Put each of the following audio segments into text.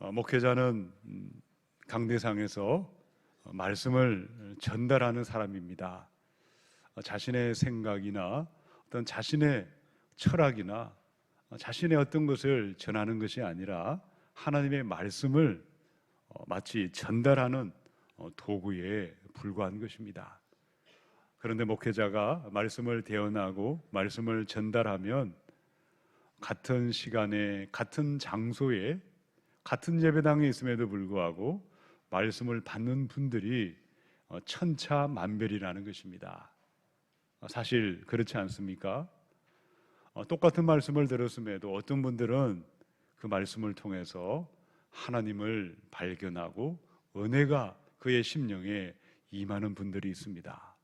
어, 목회자는 음, 강대상에서 어, 말씀을 전달하는 사람입니다. 어, 자신의 생각이나 어떤 자신의 철학이나 어, 자신의 어떤 것을 전하는 것이 아니라 하나님의 말씀을 어, 마치 전달하는 어, 도구에 불과한 것입니다. 그런데 목회자가 말씀을 대언하고 말씀을 전달하면 같은 시간에 같은 장소에 같은 예배당에 있음에도 불구하고 말씀을 받는 분들이 어, 천차만별이라는 것입니다. 어, 사실 그렇지 않습니까? 어, 똑같은 말씀을 들었음에도 어떤 분들은 그 말씀을 통해서 하나님을 발견하고 은혜가 그의 심령에 임하는 분들이 있습니다.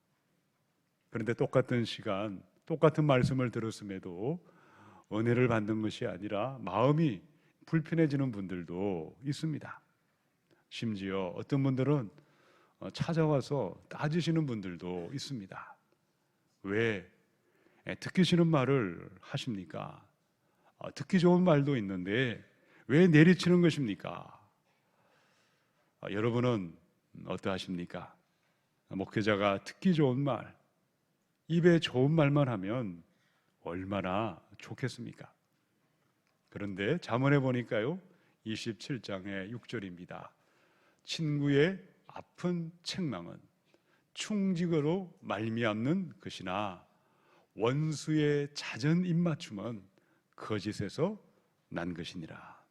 그런데 똑같은 시간, 똑같은 말씀을 들었음에도 은혜를 받는 것이 아니라 마음이 불편해지는 분들도 있습니다. 심지어 어떤 분들은 어, 찾아와서 따지시는 분들도 있습니다. 왜 예, 듣기 싫은 말을 하십니까? 어, 듣기 좋은 말도 있는데 왜 내리치는 것입니까? 아, 여러분은 어떠하십니까? 목회자가 듣기 좋은 말, 입에 좋은 말만 하면 얼마나 좋겠습니까? 그런데 잠언에 보니까요. 27장의 6절입니다. 친구의 아픈 책망은 충직으로 말미암는 것이나 원수의 잦은 입맞춤은 거짓에서 난 것이니라.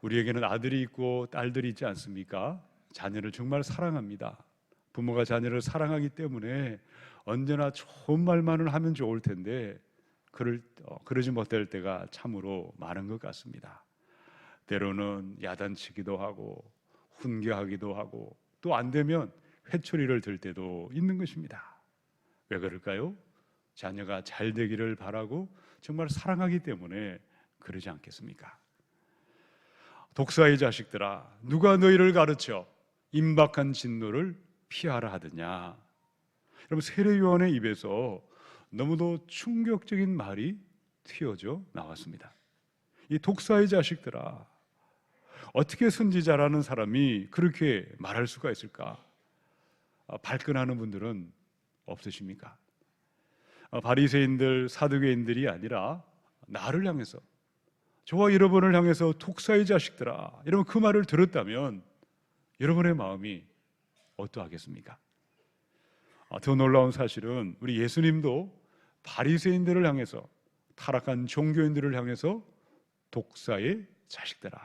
우리에게는 아들이 있고 딸들이 있지 않습니까? 자녀를 정말 사랑합니다. 부모가 자녀를 사랑하기 때문에 언제나 좋은 말만을 하면 좋을 텐데 그럴 어, 그러지 못할 때가 참으로 많은 것 같습니다. 때로는 야단치기도 하고 훈계하기도 하고 또 안 되면 회초리를 들 때도 있는 것입니다. 왜 그럴까요? 자녀가 잘 되기를 바라고 정말 사랑하기 때문에 그러지 않겠습니까? 독사의 자식들아 누가 너희를 가르쳐 임박한 진노를 피하라 하더냐 여러분 세례요한의 입에서 너무도 충격적인 말이 튀어져 나왔습니다 이 독사의 자식들아 어떻게 선지자라는 사람이 그렇게 말할 수가 있을까 아, 발끈하는 분들은 없으십니까? 아, 바리새인들 사두개인들이 아니라 나를 향해서 저와 여러분을 향해서 독사의 자식들아 여러분 그 말을 들었다면 여러분의 마음이 어떠하겠습니까? 아, 더 놀라운 사실은 우리 예수님도 바리새인들을 향해서 타락한 종교인들을 향해서 독사의 자식들아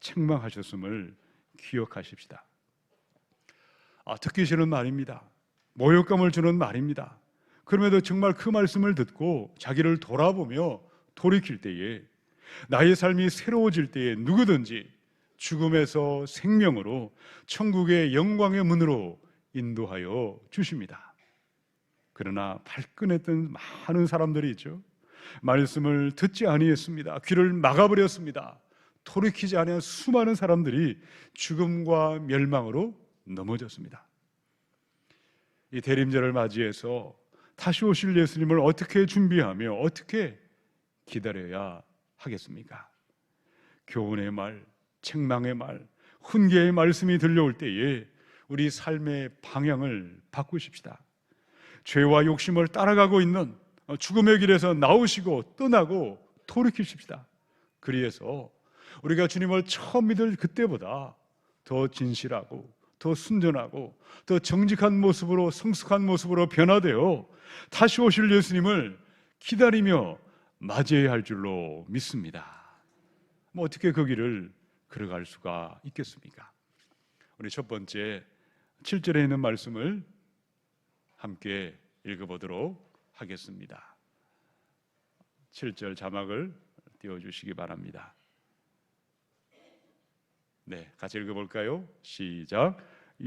책망하셨음을 기억하십시다. 아, 듣기 싫은 말입니다. 모욕감을 주는 말입니다. 그럼에도 정말 그 말씀을 듣고 자기를 돌아보며 돌이킬 때에 나의 삶이 새로워질 때에 누구든지 죽음에서 생명으로 천국의 영광의 문으로 인도하여 주십니다. 그러나 발끈했던 많은 사람들이 있죠. 말씀을 듣지 아니했습니다. 귀를 막아버렸습니다. 돌이키지 않은 수많은 사람들이 죽음과 멸망으로 넘어졌습니다. 이 대림절을 맞이해서 다시 오실 예수님을 어떻게 준비하며 어떻게 기다려야 하겠습니까? 교훈의 말, 책망의 말, 훈계의 말씀이 들려올 때에 우리 삶의 방향을 바꾸십시다. 죄와 욕심을 따라가고 있는 죽음의 길에서 나오시고 떠나고 돌이키십시다. 그리해서 우리가 주님을 처음 믿을 그때보다 더 진실하고 더 순전하고 더 정직한 모습으로 성숙한 모습으로 변화되어 다시 오실 예수님을 기다리며 맞이해야 할 줄로 믿습니다. 뭐 어떻게 그 길을 걸어갈 수가 있겠습니까? 우리 첫 번째 7절에 있는 말씀을 함께 읽어보도록 하겠습니다. 7절 자막을 띄워주시기 바랍니다. 네, 같이 읽어볼까요? 시작.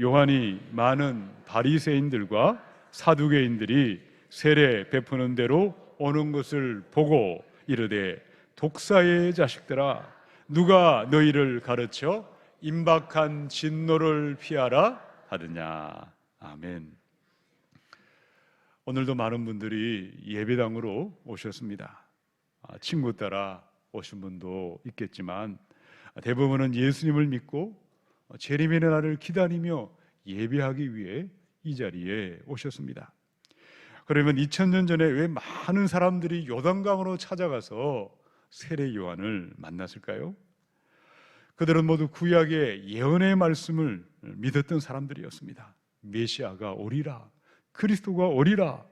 요한이 많은 바리새인들과 사두개인들이 세례 베푸는 대로 오는 것을 보고 이르되 독사의 자식들아 누가 너희를 가르쳐 임박한 진노를 피하라 하느냐 아멘. 오늘도 많은 분들이 예배당으로 오셨습니다. 아, 친구 따라 오신 분도 있겠지만 대부분은 예수님을 믿고 재림의 날을 기다리며 예배하기 위해 이 자리에 오셨습니다. 그러면 2000년 전에 왜 많은 사람들이 요단강으로 찾아가서 세례 요한을 만났을까요? 그들은 모두 구약의 예언의 말씀을 믿었던 사람들이었습니다. 메시아가 오리라, 그리스도가 오리라.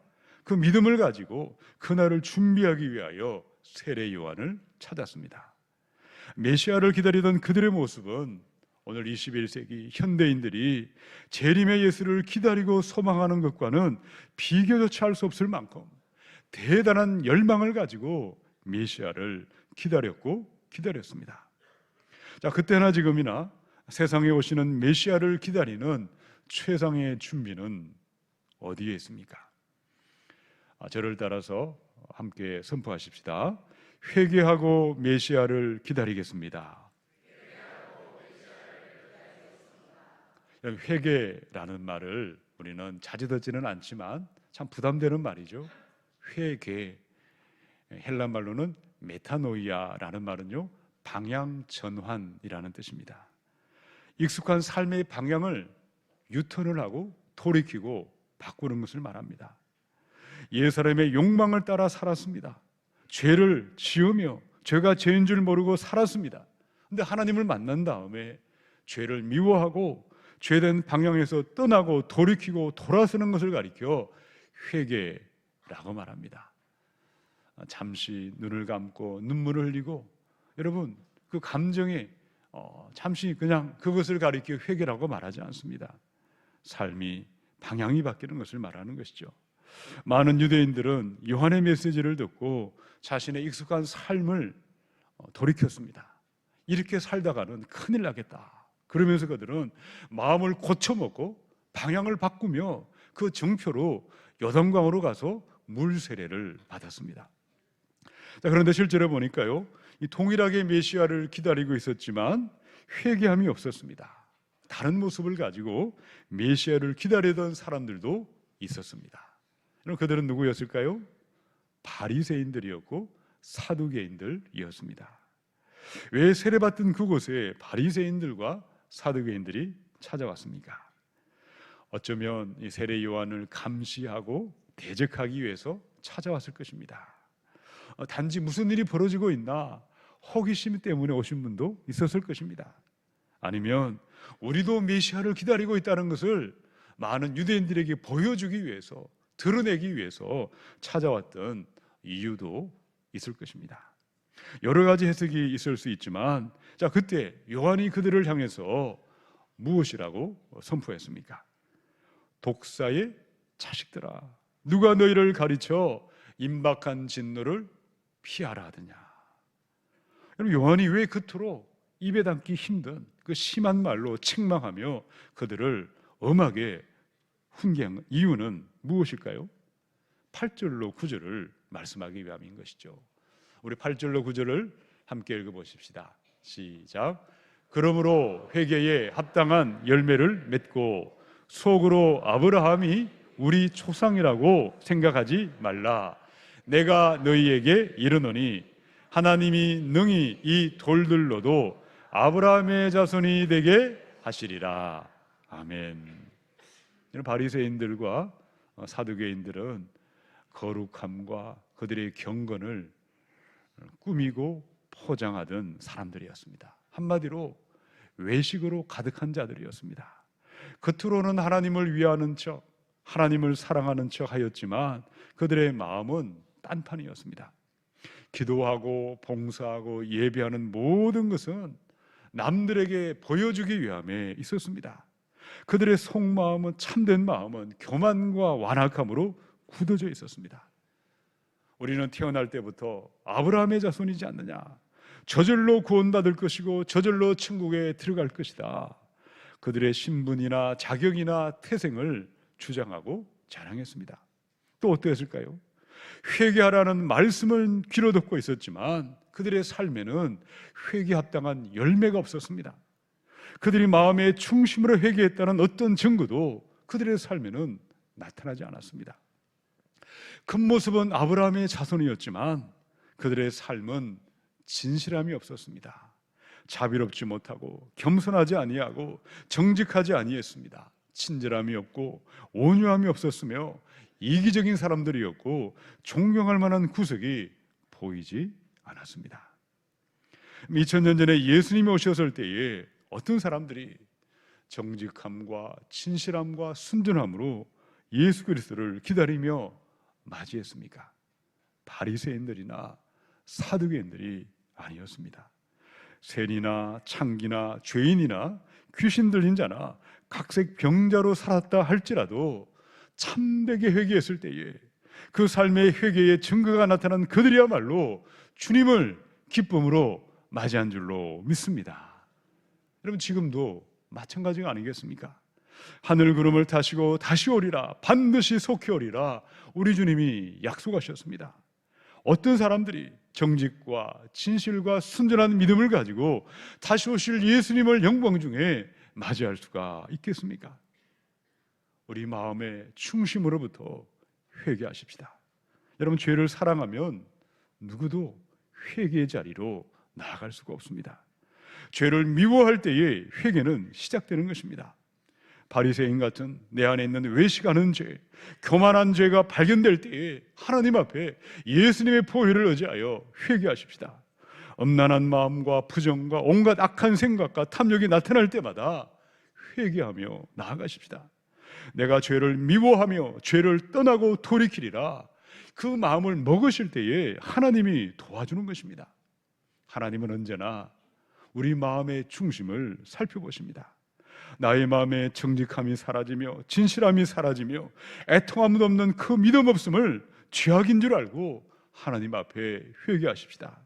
그 믿음을 가지고 그날을 준비하기 위하여 세례 요한을 찾았습니다. 메시아를 기다리던 그들의 모습은 오늘 21세기 현대인들이 재림의 예수를 기다리고 소망하는 것과는 비교조차 할 수 없을 만큼 대단한 열망을 가지고 메시아를 기다렸고 기다렸습니다. 자, 그때나 지금이나 세상에 오시는 메시아를 기다리는 최상의 준비는 어디에 있습니까? 아, 저를 따라서 함께 선포하십시다. 회개하고 메시아를 기다리겠습니다. 회개라는 말을 우리는 자주 듣지는 않지만 참 부담되는 말이죠. 회개. 헬란 말로는 메타노이아라는 말은요. 방향 전환이라는 뜻입니다. 익숙한 삶의 방향을 유턴을 하고 돌이키고 바꾸는 것을 말합니다. 옛 사람의 욕망을 따라 살았습니다. 죄를 지으며 죄가 죄인 줄 모르고 살았습니다. 근데 하나님을 만난 다음에 죄를 미워하고 죄된 방향에서 떠나고 돌이키고 돌아서는 것을 가리켜 회개라고 말합니다. 잠시 눈을 감고 눈물을 흘리고 여러분 그 감정에 어, 잠시 그냥 그것을 가리켜 회개라고 말하지 않습니다. 삶이 방향이 바뀌는 것을 말하는 것이죠. 많은 유대인들은 요한의 메시지를 듣고 자신의 익숙한 삶을 어, 돌이켰습니다. 이렇게 살다가는 큰일 나겠다. 그러면서 그들은 마음을 고쳐먹고 방향을 바꾸며 그 정표로 요단강으로 가서 물 세례를 받았습니다. 자, 그런데 실제로 보니까요, 이 동일하게 메시아를 기다리고 있었지만 회개함이 없었습니다. 다른 모습을 가지고 메시아를 기다리던 사람들도 있었습니다. 그럼 그들은 누구였을까요? 바리새인들이었고 사두개인들이었습니다. 왜 세례받던 그곳에 바리새인들과 사두개인들이 찾아왔습니까? 어쩌면 이 세례 요한을 감시하고 대적하기 위해서 찾아왔을 것입니다. 어, 단지 무슨 일이 벌어지고 있나 호기심 때문에 오신 분도 있었을 것입니다. 아니면 우리도 메시아를 기다리고 있다는 것을 많은 유대인들에게 보여주기 위해서 드러내기 위해서 찾아왔던 이유도 있을 것입니다. 여러 가지 해석이 있을 수 있지만 자 그때 요한이 그들을 향해서 무엇이라고 선포했습니까? 독사의 자식들아 누가 너희를 가르쳐 임박한 진노를 피하라 하느냐 여러분 요한이 왜 그토록 입에 담기 힘든 그 심한 말로 책망하며 그들을 엄하게 훈계한 이유는 무엇일까요? 8절로 9절을 말씀하기 위함인 것이죠. 우리 8절로 9절을 함께 읽어 보십시다. 시작. 그러므로 회개에 합당한 열매를 맺고 속으로 아브라함이 우리 초상이라고 생각하지 말라. 내가 너희에게 이르노니 하나님이 능히 이 돌들로도 아브라함의 자손이 되게 하시리라. 아멘. 바리새인들과 사두개인들은 거룩함과 그들의 경건을 꾸미고 포장하던 사람들이었습니다. 한마디로 외식으로 가득한 자들이었습니다. 겉으로는 하나님을 위하는 척, 하나님을 사랑하는 척 하였지만 그들의 마음은 딴판이었습니다. 기도하고 봉사하고 예배하는 모든 것은 남들에게 보여주기 위함에 있었습니다. 그들의 속마음은 참된 마음은 교만과 완악함으로 굳어져 있었습니다. 우리는 태어날 때부터 아브라함의 자손이지 않느냐. 저절로 구원받을 것이고 저절로 천국에 들어갈 것이다. 그들의 신분이나 자격이나 태생을 주장하고 자랑했습니다. 또 어떠했을까요? 회개하라는 말씀을 귀로 듣고 있었지만 그들의 삶에는 회개 합당한 열매가 없었습니다. 그들이 마음의 중심으로 회개했다는 어떤 증거도 그들의 삶에는 나타나지 않았습니다. 큰 모습은 아브라함의 자손이었지만 그들의 삶은 진실함이 없었습니다. 자비롭지 못하고 겸손하지 아니하고 정직하지 아니했습니다. 친절함이 없고 온유함이 없었으며 이기적인 사람들이었고 존경할 만한 구석이 보이지 않았습니다. 2000년 전에 예수님이 오셨을 때에 어떤 사람들이 정직함과 친실함과 순전함으로 예수 그리스도를 기다리며 맞이했습니까? 바리새인들이나 사두개인들이 아니었습니다. 셀이나 창기나 죄인이나 귀신 들린 자나 각색 병자로 살았다 할지라도 참되게 회개했을 때에 그 삶의 회개의 증거가 나타난 그들이야말로 주님을 기쁨으로 맞이한 줄로 믿습니다. 여러분 지금도 마찬가지가 아니겠습니까? 하늘 구름을 타시고 다시 오리라 반드시 속히 오리라 우리 주님이 약속하셨습니다. 어떤 사람들이 정직과 진실과 순전한 믿음을 가지고 다시 오실 예수님을 영광 중에 맞이할 수가 있겠습니까? 우리 마음의 충심으로부터 회개하십시다. 여러분 죄를 사랑하면 누구도 회개의 자리로 나아갈 수가 없습니다. 죄를 미워할 때에 회개는 시작되는 것입니다. 바리새인 같은 내 안에 있는 외식하는 죄, 교만한 죄가 발견될 때에 하나님 앞에 예수님의 포효를 의지하여 회개하십시다. 엄난한 마음과 부정과 온갖 악한 생각과 탐욕이 나타날 때마다 회개하며 나아가십시다. 내가 죄를 미워하며 죄를 떠나고 돌이키리라. 그 마음을 먹으실 때에 하나님이 도와주는 것입니다. 하나님은 언제나 우리 마음의 중심을 살펴보십니다. 나의 마음의 정직함이 사라지며 진실함이 사라지며 애통함도 없는 그 믿음 없음을 죄악인 줄 알고 하나님 앞에 회개하십시다.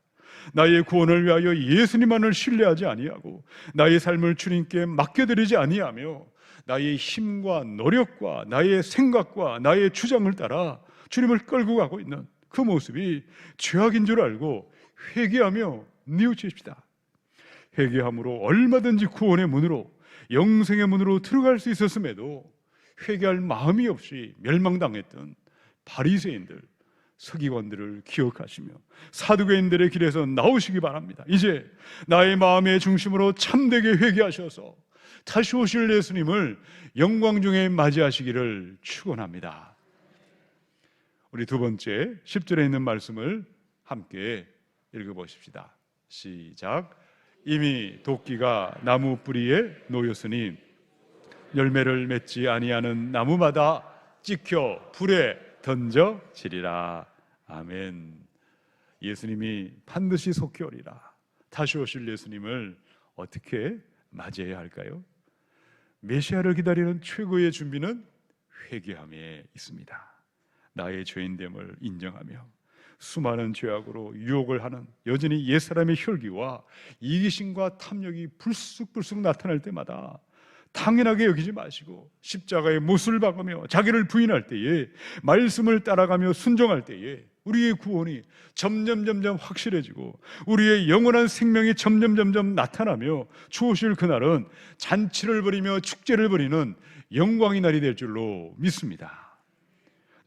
나의 구원을 위하여 예수님만을 신뢰하지 아니하고 나의 삶을 주님께 맡겨드리지 아니하며 나의 힘과 노력과 나의 생각과 나의 주장을 따라 주님을 끌고 가고 있는 그 모습이 죄악인 줄 알고 회개하며 뉘우치십시다. 회개함으로 얼마든지 구원의 문으로 영생의 문으로 들어갈 수 있었음에도 회개할 마음이 없이 멸망당했던 바리새인들, 서기관들을 기억하시며 사두개인들의 길에서 나오시기 바랍니다. 이제 나의 마음의 중심으로 참되게 회개하셔서 다시 오실 예수님을 영광 중에 맞이하시기를 축원합니다. 우리 두 번째 10절에 있는 말씀을 함께 읽어 보십시다. 시작. 이미 도끼가 나무 뿌리에 놓였으니 열매를 맺지 아니하는 나무마다 찍혀 불에 던져지리라. 아멘. 예수님이 반드시 속히 오리라. 다시 오실 예수님을 어떻게 맞이해야 할까요? 메시아를 기다리는 최고의 준비는 회개함에 있습니다. 나의 죄인됨을 인정하며 수많은 죄악으로 유혹을 하는 여전히 옛사람의 혈기와 이기심과 탐욕이 불쑥불쑥 나타날 때마다 당연하게 여기지 마시고 십자가의 못을 박으며 자기를 부인할 때에 말씀을 따라가며 순종할 때에 우리의 구원이 점점 점점 확실해지고 우리의 영원한 생명이 점점 점점 나타나며 주오실 그날은 잔치를 벌이며 축제를 벌이는 영광의 날이 될 줄로 믿습니다.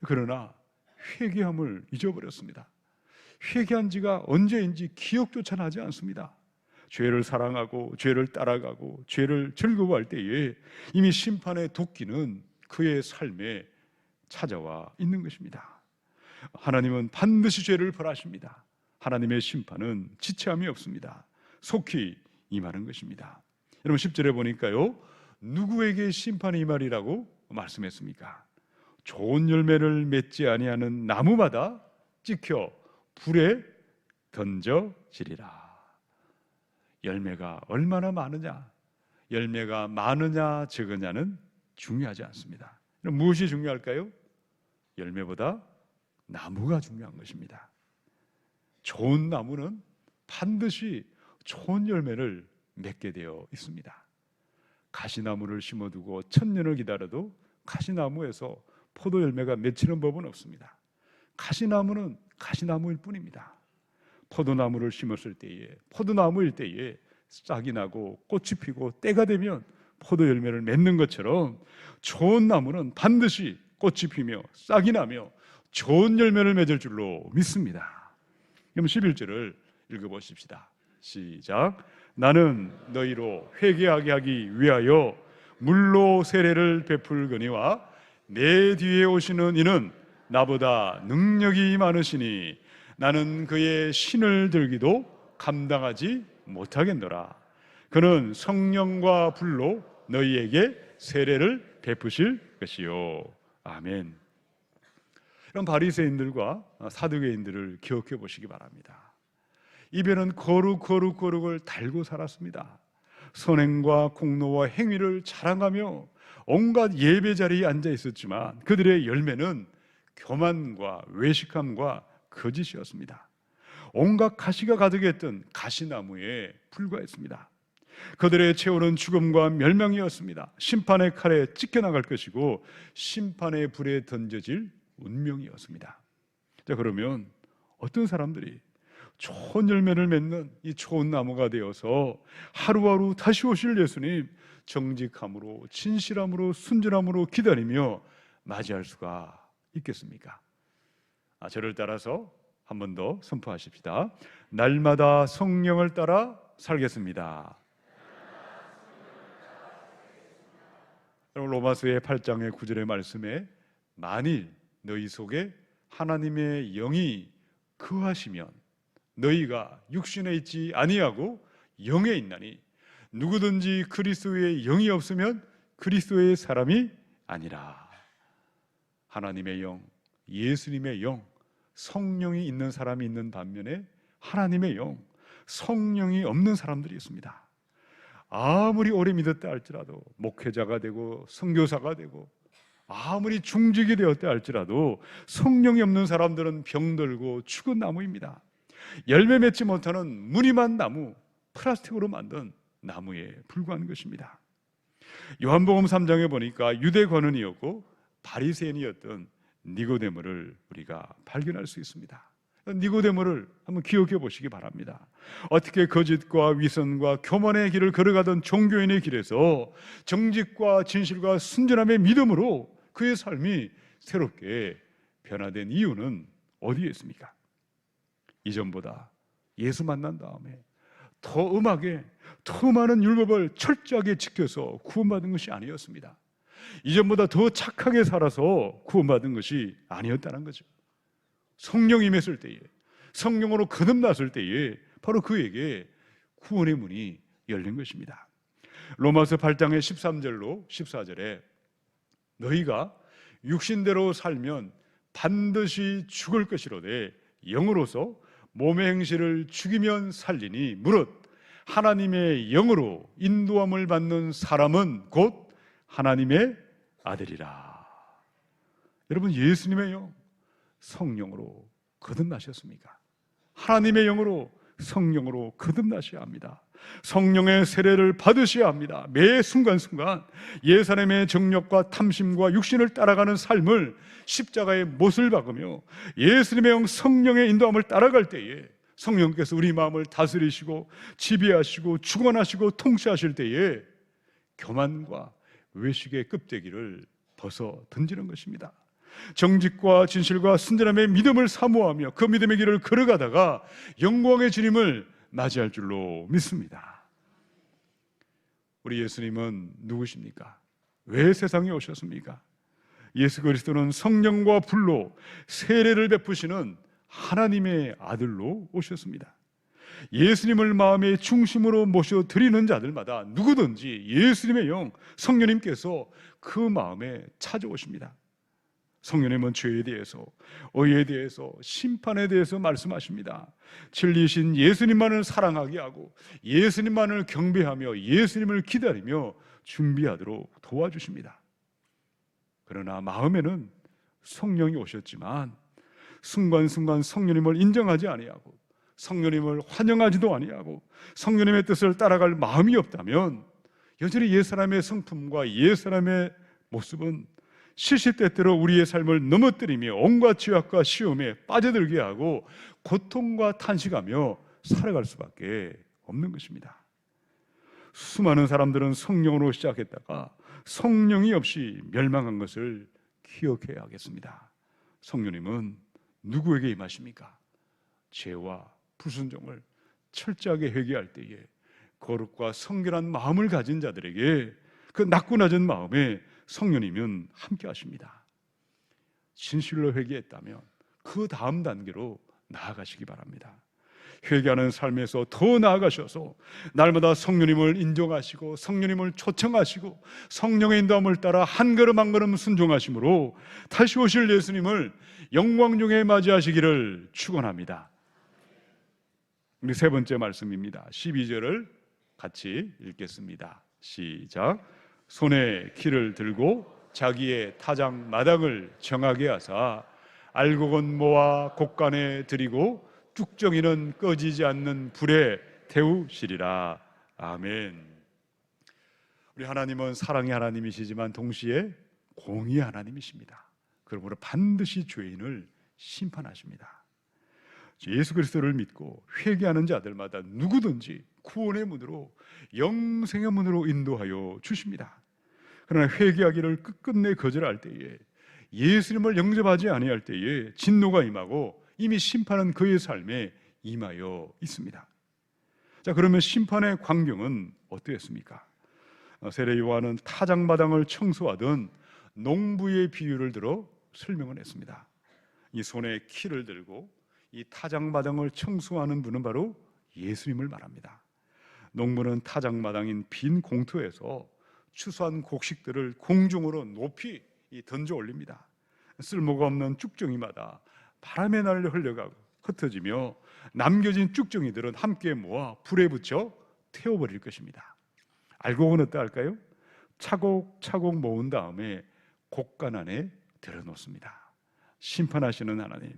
그러나 회개함을 잊어버렸습니다. 회개한 지가 언제인지 기억조차 나지 않습니다. 죄를 사랑하고 죄를 따라가고 죄를 즐거워할 때에 이미 심판의 도끼는 그의 삶에 찾아와 있는 것입니다. 하나님은 반드시 죄를 벌하십니다. 하나님의 심판은 지체함이 없습니다. 속히 임하는 것입니다. 여러분 10절에 보니까요. 누구에게 심판이 임하리라고 말씀했습니까? 좋은 열매를 맺지 아니하는 나무마다 찍혀 불에 던져지리라. 열매가 얼마나 많으냐, 열매가 많으냐 적으냐는 중요하지 않습니다. 무엇이 중요할까요? 열매보다 나무가 중요한 것입니다. 좋은 나무는 반드시 좋은 열매를 맺게 되어 있습니다. 가시나무를 심어두고 천년을 기다려도 가시나무에서 포도 열매가 맺히는 법은 없습니다. 가시나무는 가시나무일 뿐입니다. 포도나무를 심었을 때에 포도나무일 때에 싹이 나고 꽃이 피고 때가 되면 포도 열매를 맺는 것처럼 좋은 나무는 반드시 꽃이 피며 싹이 나며 좋은 열매를 맺을 줄로 믿습니다. 그럼 11절을 읽어보십시다. 시작. 나는 너희로 회개하게 하기 위하여 물로 세례를 베풀거니와 내 뒤에 오시는 이는 나보다 능력이 많으시니 나는 그의 신을 들기도 감당하지 못하겠노라. 그는 성령과 불로 너희에게 세례를 베푸실 것이요. 아멘. 이런 바리새인들과 사두개인들을 기억해 보시기 바랍니다. 이별은 거룩 거룩 거룩을 달고 살았습니다. 선행과 공로와 행위를 자랑하며 온갖 예배 자리에 앉아 있었지만 그들의 열매는 교만과 외식함과 거짓이었습니다. 온갖 가시가 가득했던 가시나무에 불과했습니다. 그들의 채우는 죽음과 멸망이었습니다. 심판의 칼에 찢겨나갈 것이고 심판의 불에 던져질 운명이었습니다. 자 그러면 어떤 사람들이 좋은 열매를 맺는 이 좋은 나무가 되어서 하루하루 다시 오실 예수님 정직함으로 진실함으로 순전함으로 기다리며 맞이할 수가 있겠습니까? 아, 저를 따라서 한 번 더 선포하십시다. 날마다 성령을 따라 살겠습니다. 로마서의 8장의 9절의 말씀에 만일 너희 속에 하나님의 영이 거하시면 너희가 육신에 있지 아니하고 영에 있나니 누구든지 그리스도의 영이 없으면 그리스도의 사람이 아니라 하나님의 영, 예수님의 영, 성령이 있는 사람이 있는 반면에 하나님의 영, 성령이 없는 사람들이 있습니다. 아무리 오래 믿었다 할지라도 목회자가 되고 선교사가 되고 아무리 중직이 되었다 할지라도 성령이 없는 사람들은 병들고 죽은 나무입니다. 열매 맺지 못하는 무늬만 나무, 플라스틱으로 만든 나무에 불과한 것입니다. 요한복음 3장에 보니까 유대 권원이었고 바리새인이었던 니고데모를 우리가 발견할 수 있습니다. 니고데모를 한번 기억해 보시기 바랍니다. 어떻게 거짓과 위선과 교만의 길을 걸어가던 종교인의 길에서 정직과 진실과 순전함의 믿음으로 그의 삶이 새롭게 변화된 이유는 어디에 있습니까? 이전보다 예수 만난 다음에 더 음하게 더 많은 율법을 철저하게 지켜서 구원받은 것이 아니었습니다. 이전보다 더 착하게 살아서 구원받은 것이 아니었다는 거죠. 성령이 임했을 때에 성령으로 거듭났을 때에 바로 그에게 구원의 문이 열린 것입니다. 로마서 8장의 13절로 14절에 너희가 육신대로 살면 반드시 죽을 것이로되 영으로서 몸의 행실을 죽이면 살리니 무릇 하나님의 영으로 인도함을 받는 사람은 곧 하나님의 아들이라. 여러분 예수님의 영 성령으로 거듭나셨습니까? 하나님의 영으로 성령으로 거듭나셔야 합니다. 성령의 세례를 받으셔야 합니다. 매 순간순간 예사람의 정력과 탐심과 육신을 따라가는 삶을 십자가의 못을 박으며 예수님의 영 성령의 인도함을 따라갈 때에 성령께서 우리 마음을 다스리시고 지배하시고 주관하시고 통치하실 때에 교만과 외식의 껍데기를 벗어 던지는 것입니다. 정직과 진실과 순전함의 믿음을 사모하며 그 믿음의 길을 걸어가다가 영광의 주님을 맞이할 줄로 믿습니다. 우리 예수님은 누구십니까? 왜 세상에 오셨습니까? 예수 그리스도는 성령과 불로 세례를 베푸시는 하나님의 아들로 오셨습니다. 예수님을 마음의 중심으로 모셔 드리는 자들마다 누구든지 예수님의 영, 성령님께서 그 마음에 찾아오십니다. 성령님은 죄에 대해서, 의에 대해서, 심판에 대해서 말씀하십니다. 진리신 예수님만을 사랑하게 하고 예수님만을 경배하며 예수님을 기다리며 준비하도록 도와주십니다. 그러나 마음에는 성령이 오셨지만 순간순간 성령님을 인정하지 아니하고 성령님을 환영하지도 아니하고 성령님의 뜻을 따라갈 마음이 없다면 여전히 옛사람의 성품과 옛사람의 모습은 시시때때로 우리의 삶을 넘어뜨리며 온갖 죄악과 시험에 빠져들게 하고 고통과 탄식하며 살아갈 수밖에 없는 것입니다. 수많은 사람들은 성령으로 시작했다가 성령이 없이 멸망한 것을 기억해야 하겠습니다. 성령님은 누구에게 임하십니까? 죄와 불순종을 철저하게 회개할 때에 거룩과 성결한 마음을 가진 자들에게 그 낮고 낮은 마음에 성령님은 함께 하십니다. 진실로 회개했다면 그 다음 단계로 나아가시기 바랍니다. 회개하는 삶에서 더 나아가셔서 날마다 성령님을 인정하시고 성령님을 초청하시고 성령의 인도함을 따라 한 걸음 한 걸음 순종하심으로 다시 오실 예수님을 영광 중에 맞이하시기를 축원합니다. 우리 세 번째 말씀입니다. 12절을 같이 읽겠습니다. 시작. 손에 키를 들고 자기의 타작 마당을 정하게 하사 알곡은 모아 곡간에 들이고 쭉정이는 꺼지지 않는 불에 태우시리라. 아멘. 우리 하나님은 사랑의 하나님이시지만 동시에 공의의 하나님이십니다. 그러므로 반드시 죄인을 심판하십니다. 예수 그리스도를 믿고 회개하는 자들마다 누구든지 구원의 문으로 영생의 문으로 인도하여 주십니다. 그러나 회개하기를 끝끝내 거절할 때에 예수님을 영접하지 아니할 때에 진노가 임하고 이미 심판은 그의 삶에 임하여 있습니다. 자 그러면 심판의 광경은 어떠했습니까? 어, 세례 요한은 타작 마당을 청소하던 농부의 비유를 들어 설명을 했습니다. 이 손에 키를 들고 이 타작 마당을 청소하는 분은 바로 예수님을 말합니다. 농부는 타작마당인 빈 공터에서 추수한 곡식들을 공중으로 높이 던져 올립니다. 쓸모가 없는 쭉정이마다 바람에 날려 흘려가고 흩어지며 남겨진 쭉정이들은 함께 모아 불에 붙여 태워버릴 것입니다. 알곡은 어떠할까요? 차곡차곡 모은 다음에 곡간 안에 들어놓습니다. 심판하시는 하나님,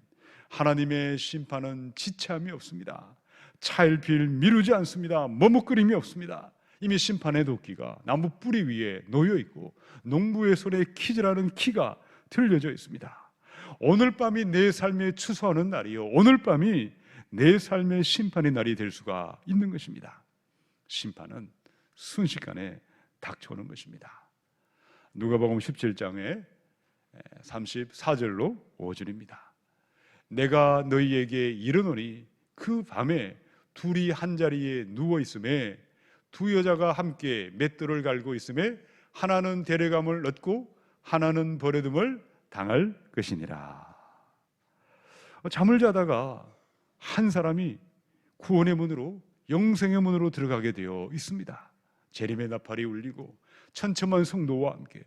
하나님의 심판은 지참이 없습니다. 차일필 미루지 않습니다. 머뭇거림이 없습니다. 이미 심판의 도끼가 나무 뿌리 위에 놓여 있고 농부의 손에 키즈라는 키가 들려져 있습니다. 오늘 밤이 내 삶의 추수하는 날이요. 오늘 밤이 내 삶의 심판의 날이 될 수가 있는 것입니다. 심판은 순식간에 닥쳐오는 것입니다. 누가복음 17장에 34절로 5절입니다. 내가 너희에게 이르노니 그 밤에 둘이 한 자리에 누워 있음에 두 여자가 함께 맷돌을 갈고 있음에 하나는 데려감을 얻고 하나는 버려둠을 당할 것이니라. 잠을 자다가 한 사람이 구원의 문으로 영생의 문으로 들어가게 되어 있습니다. 재림의 나팔이 울리고 천천만 성도와 함께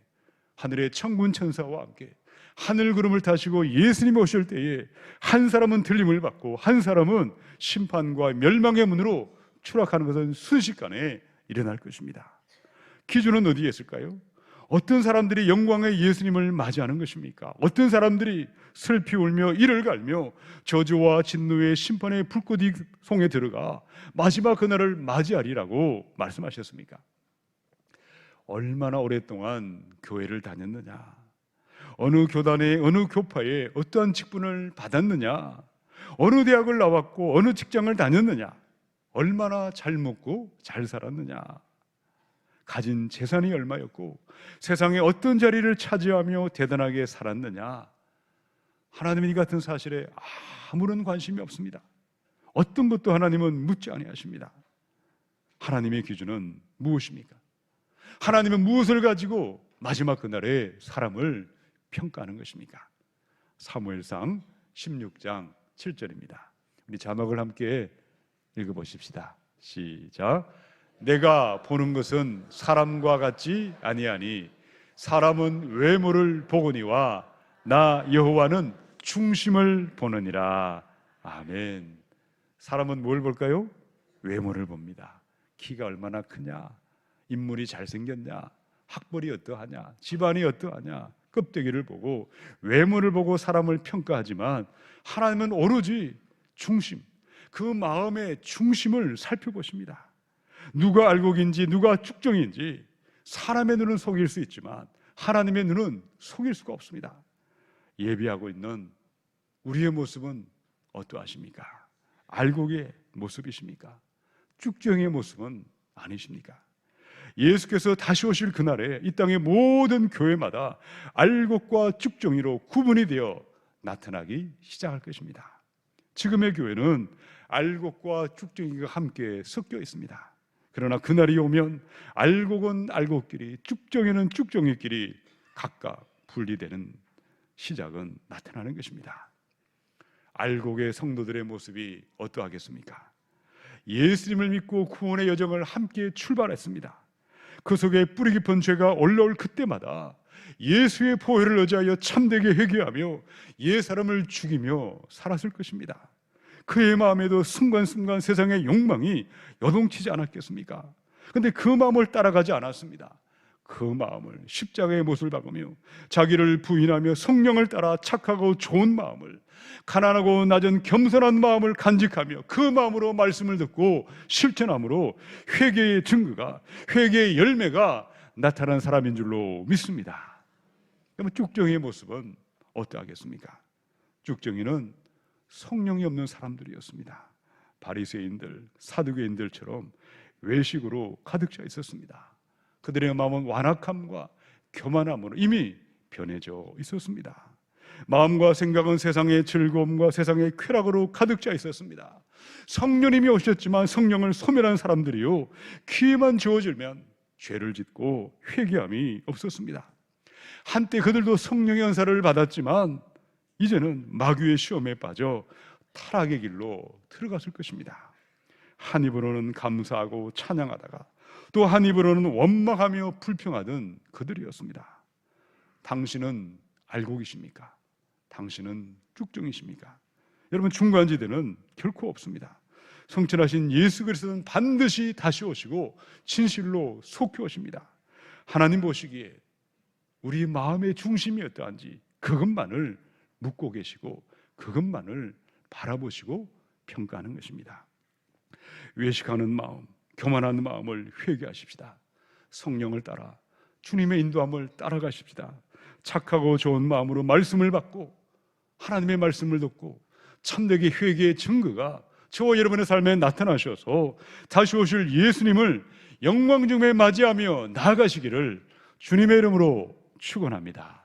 하늘의 천군 천사와 함께 하늘 구름을 타시고 예수님이 오실 때에 한 사람은 들림을 받고 한 사람은 심판과 멸망의 문으로 추락하는 것은 순식간에 일어날 것입니다. 기준은 어디에 있을까요? 어떤 사람들이 영광의 예수님을 맞이하는 것입니까? 어떤 사람들이 슬피 울며 이를 갈며 저주와 진노의 심판의 불꽃이 송에 들어가 마지막 그날을 맞이하리라고 말씀하셨습니까? 얼마나 오랫동안 교회를 다녔느냐? 어느 교단에 어느 교파에 어떠한 직분을 받았느냐? 어느 대학을 나왔고 어느 직장을 다녔느냐? 얼마나 잘 먹고 잘 살았느냐? 가진 재산이 얼마였고 세상에 어떤 자리를 차지하며 대단하게 살았느냐? 하나님은 이 같은 사실에 아무런 관심이 없습니다. 어떤 것도 하나님은 묻지 아니하십니다. 하나님의 기준은 무엇입니까? 하나님은 무엇을 가지고 마지막 그날에 사람을 평가하는 것입니까? 사무엘상 16장 7절입니다. 우리 자막을 함께 읽어 보십시다. 시작. 내가 보는 것은 사람과 같지 아니하니 사람은 외모를 보거니와 나 여호와는 중심을 보느니라. 아멘. 사람은 뭘 볼까요? 외모를 봅니다. 키가 얼마나 크냐, 인물이 잘생겼냐, 학벌이 어떠하냐, 집안이 어떠하냐, 껍데기를 보고 외모를 보고 사람을 평가하지만 하나님은 오로지 중심, 그 마음의 중심을 살펴보십니다. 누가 알곡인지 누가 축정인지 사람의 눈은 속일 수 있지만 하나님의 눈은 속일 수가 없습니다. 예비하고 있는 우리의 모습은 어떠하십니까? 알곡의 모습이십니까? 축정의 모습은 아니십니까? 예수께서 다시 오실 그날에 이 땅의 모든 교회마다 알곡과 쭉정이로 구분이 되어 나타나기 시작할 것입니다. 지금의 교회는 알곡과 쭉정이가 함께 섞여 있습니다. 그러나 그날이 오면 알곡은 알곡끼리 쭉정이는 쭉정이끼리 각각 분리되는 시작은 나타나는 것입니다. 알곡의 성도들의 모습이 어떠하겠습니까? 예수님을 믿고 구원의 여정을 함께 출발했습니다. 그 속에 뿌리 깊은 죄가 올라올 그때마다 예수의 보혈을 의지하여 참되게 회개하며 옛 사람을 죽이며 살았을 것입니다. 그의 마음에도 순간순간 세상의 욕망이 여동치지 않았겠습니까? 근데 그 마음을 따라가지 않았습니다. 그 마음을 십자가의 못을 박으며 자기를 부인하며 성령을 따라 착하고 좋은 마음을 가난하고 낮은 겸손한 마음을 간직하며 그 마음으로 말씀을 듣고 실천함으로 회개의 증거가 회개의 열매가 나타난 사람인 줄로 믿습니다. 그러면 쭉정이의 모습은 어떠하겠습니까? 쭉정이는 성령이 없는 사람들이었습니다. 바리새인들, 사두개인들처럼 외식으로 가득 차 있었습니다. 그들의 마음은 완악함과 교만함으로 이미 변해져 있었습니다. 마음과 생각은 세상의 즐거움과 세상의 쾌락으로 가득 차 있었습니다. 성령님이 오셨지만 성령을 소멸한 사람들이요 귀에만 주어질면 죄를 짓고 회개함이 없었습니다. 한때 그들도 성령의 은사를 받았지만 이제는 마귀의 시험에 빠져 타락의 길로 들어갔을 것입니다. 한 입으로는 감사하고 찬양하다가 또 한 입으로는 원망하며 불평하던 그들이었습니다. 당신은 알고 계십니까? 당신은 쭉정이십니까? 여러분 중간지대는 결코 없습니다. 성천하신 예수 그리스도는 반드시 다시 오시고 진실로 속히 오십니다. 하나님 보시기에 우리 마음의 중심이 어떠한지 그것만을 묻고 계시고 그것만을 바라보시고 평가하는 것입니다. 외식하는 마음, 교만한 마음을 회개하십시다. 성령을 따라 주님의 인도함을 따라가십시다. 착하고 좋은 마음으로 말씀을 받고 하나님의 말씀을 듣고 참되게 회개의 증거가 저와 여러분의 삶에 나타나셔서 다시 오실 예수님을 영광 중에 맞이하며 나아가시기를 주님의 이름으로 축원합니다.